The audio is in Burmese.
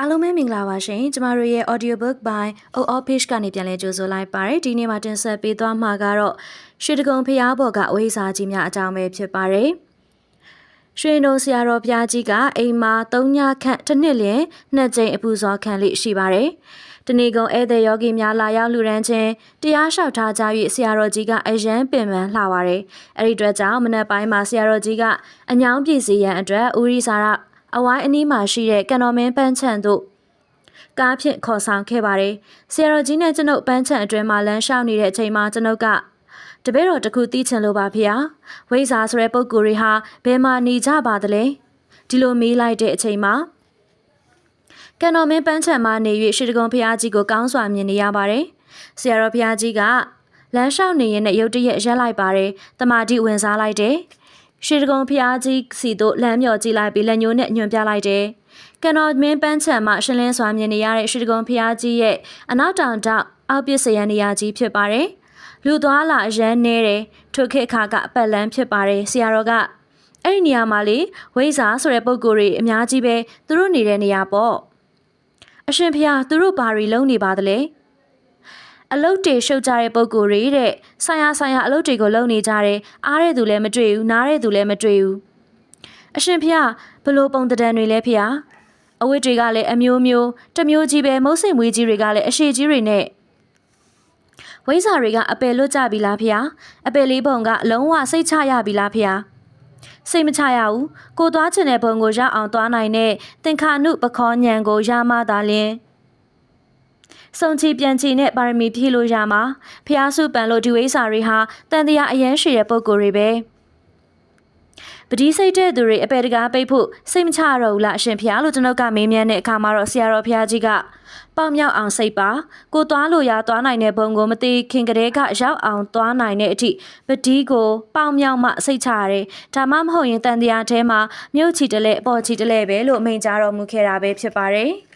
အားလုံးပဲမင်္ဂလာပါရှင်ကျမတို့ရဲ့ audiobook by OO page ကနေပြန်လည်ကြိုဆိုလိုက်ပါရယ်ဒီနေ့မှာတင်ဆက်ပေးသွားမှာကတော့ရွှေတကုံဖျားဘော်ကအဝိဇ္ဇာကြီးများအကြောင်းပဲဖြစ်ပါတယ်ရွှေနုံဆရာတော်ဘုရားကြီးကအိမ်မှာ၃ညခန့်တစ်နှစ်လျင်နှစ်ကြိမ်အပူဇော်ခံလိရှိပါတယ်တဏီကုံဧည့်သည်ယောဂီများလာရောက်လူရန်ချင်းတရားလျှောက်ထားကြ၍ဆရာတော်ကြီးကအယံပင်ပန်းလှပါတယ်။အဲ့ဒီအတွက်ကြောင့်မနက်ပိုင်းမှာဆရာတော်ကြီးကအညောင်းပြည်စီရန်အတွက်ဦးရိစာရ အဝိုင်းအနီးမှာရှိတဲ့ကံတော်မင်းပန်းချံတို့ကားဖြင့်ခေါ်ဆောင်ခဲ့ပါတယ်။ဆရာတော်ကြီးနဲ့ကျွန်ုပ်ပန်းချံအတွင်းမှာလမ်းလျှောက်နေတဲ့အချိန်မှာကျွန်ုပ်ကတပည့်တော်တစ်ခုသိချင်လို့ပါဖေ။ဝိဇ္ဇာဆိုတဲ့ပုံကိုယ်တွေဟာဘယ်မှာနေကြပါသလဲ။ဒီလိုမေးလိုက်တဲ့အချိန်မှာကံတော်မင်းပန်းချံမှာနေ၍ရှေတကုံဖျားကြီးကိုကောင်းစွာမြင်နေရပါတယ်။ဆရာတော်ဖျားကြီးကလမ်းလျှောက်နေရင်နဲ့ရုတ်တရက်ရက်လိုက်ပါတယ်။တမာတိဝင်စားလိုက်တယ်။ ရှေတကုံဖျားကြီးစီတို့လမ်းမြော်ကြည့်လိုက်ပြီးလက်ညှိုးနဲ့ညွှန်ပြလိုက်တယ်။ကံတော်မင်းပန်းချံမှာရှင်းလင်းစွာမြင်နေရတဲ့ရှေတကုံဖျားကြီးရဲ့အနောက်တောင်တောက်အောက်ပစ်စရန်နေရာကြီးဖြစ်ပါတယ်။လူသွားလာအရန်နေတယ်။ထိုခေတ်ခါကအပတ်လန်းဖြစ်ပါတယ်ဆရာတော်ကအဲ့ဒီနေရာမှာလေဝိဇ္ဇာဆိုတဲ့ပုံကိုယ်တွေအများကြီးပဲသူတို့နေတဲ့နေရာပေါ့။အရှင်ဖျားသူတို့ဘာတွေလုံးနေပါသလဲ အလုတ်တွေရှုပ်ကြတဲ့ပုံကိုယ်တွေတဲ့ဆိုင်ရဆိုင်ရအလုတ်တွေကိုလုံနေကြတယ်အားတဲ့သူလည်းမတွေ့ဘူးနားတဲ့သူလည်းမတွေ့ဘူးအရှင်ဖျားဘလို့ပုံတံတွေလဲဖျားအဝတ်တွေကလည်းအမျိုးမျိုးတစ်မျိုးကြီးပဲမုတ်စိမ်မွေးကြီးတွေကလည်းအရှိကြီးတွေနဲ့ဝိဇ္ဇာတွေကအပယ်လွတ်ကြပြီလားဖျားအပယ်လေးပုံကအလုံးဝစိတ်ချရပြီလားဖျားစိတ်မချရဘူးကိုသွားချင်တဲ့ဘုံကိုရအောင်သွားနိုင်တဲ့သင်္ခါနုပခောညံကိုရမှသာလျင် စုံချီပြန်ချီနဲ့ပါရမီဖြည့်လို့ရမှာဖျားစုပန်လို့ဒီဝိစာတွေဟာတန်တရားအရန်ရှိတဲ့ပုံကိုယ်တွေပဲပတိစိတ်တဲ့သူတွေအပေတကားပိတ်ဖို့စိတ်မချတော့ဘူးလားအရှင်ဖျားလို့ကျွန်ုပ်ကမေးမြန်းတဲ့အခါမှာတော့ဆရာတော်ဖျားကြီးကပေါင်မြောက်အောင်စိတ်ပါကိုသွားလို့ရသွားနိုင်တဲ့ဘုံကိုမသိခင်ကလေးကရောက်အောင်သွားနိုင်တဲ့အထိပတိကိုပေါင်မြောက်မှစိတ်ချရတယ်ဒါမှမဟုတ်ရင်တန်တရားထဲမှာမြုပ်ချီတလဲအပေါ်ချီတလဲပဲလို့အမိန့်ကြားတော်မူခဲ့တာပဲဖြစ်ပါတယ်